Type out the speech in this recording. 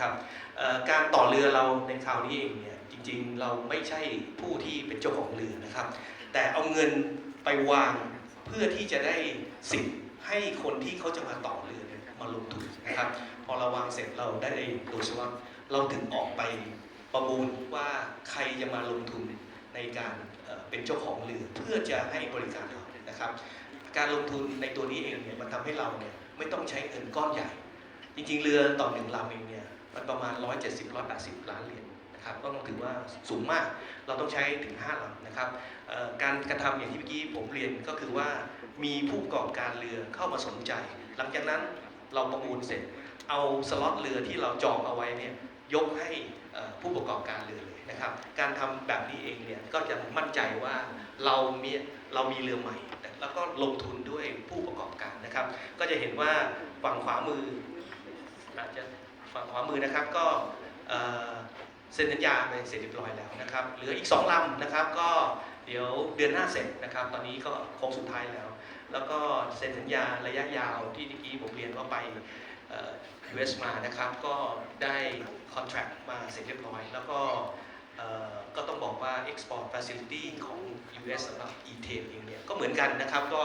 นะครับการต่อเรือเราในคราวนี้เองเนี่ยจริงๆเราไม่ใช่ผู้ที่เป็นเจ้าของเรือนะครับ แต่เอาเงินไปวางเพื่อที่จะได้สิทธิ์ให้คนที่เขาจะมาต่อเรือมาลงทุนนะครับ พอเราวางเสร็จเราได้โดยเฉพาะเราถึงออกไปประมูลว่าใครจะมาลงทุนในการเอ่อเป็นเจ้าของเรือเพื่อจะให้บริการเรานะครับ การลงทุนในตัวนี้เองเนี่ยมันทำให้เราเนี่ยไม่ต้องใช้เงินก้อนใหญ่ จริงๆ เรือต่อหนึ่งลำเองเนี่ย มันประมาณ 170-180 ล้านเหรียญนะครับก็ต้องถือว่าสูงมากเราต้องใช้ถึง5ลำนะครับการกระทำอย่างที่เมื่อกี้ผมเรียนก็คือว่ามีผู้ประกอบการเรือเข้ามาสนใจ หลังจากนั้นเราประมูลเสร็จ เอาสล็อตเรือที่เราจองเอาไว้เนี่ยยกให้ผู้ประกอบการเรือเลยนะครับ การทำแบบนี้เองเนี่ยก็จะมั่นใจว่าเรามีเรามีเรือใหม่ แล้วก็ลงทุนด้วยผู้ประกอบการนะครับ ก็จะเห็นว่าฝั่งขวามืออาจจะ ฝั่งขวามือนะครับก็เซ็นสัญญาไปเสร็จเรียบร้อยแล้วนะครับเหลืออีกสองลำนะครับก็เดี๋ยวเดือนหน้าเสร็จนะครับ ตอนนี้ก็โค้งสุดท้ายแล้ว แล้วก็เซ็นสัญญาระยะยาวที่เมื่อกี้ผมเรียนว่าไปเอ่อ US มานะครับก็ได้คอนแท c t มาเสร็จเรียบร้อย แล้วก็เอ่อก็ต้องบอกว่า export facility ของ US สำหรับ e t a i l เองเนี่ยก็เหมือนกันนะครับ ก็